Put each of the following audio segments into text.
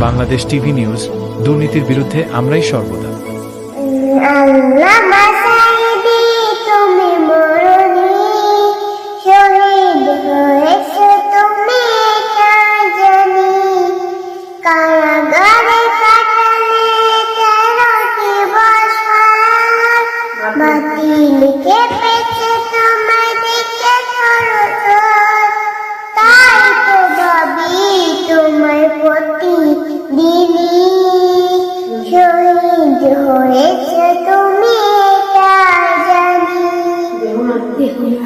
Bangladesh TV news দুর্নীতির বিরুদ্ধে আমরাই সর্বদা।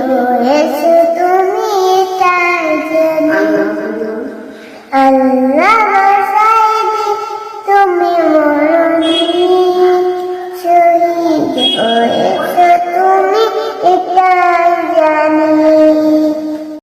দিয়েছ তুমি তার জন্য আল্লাহ সাইদি তুমি মরণী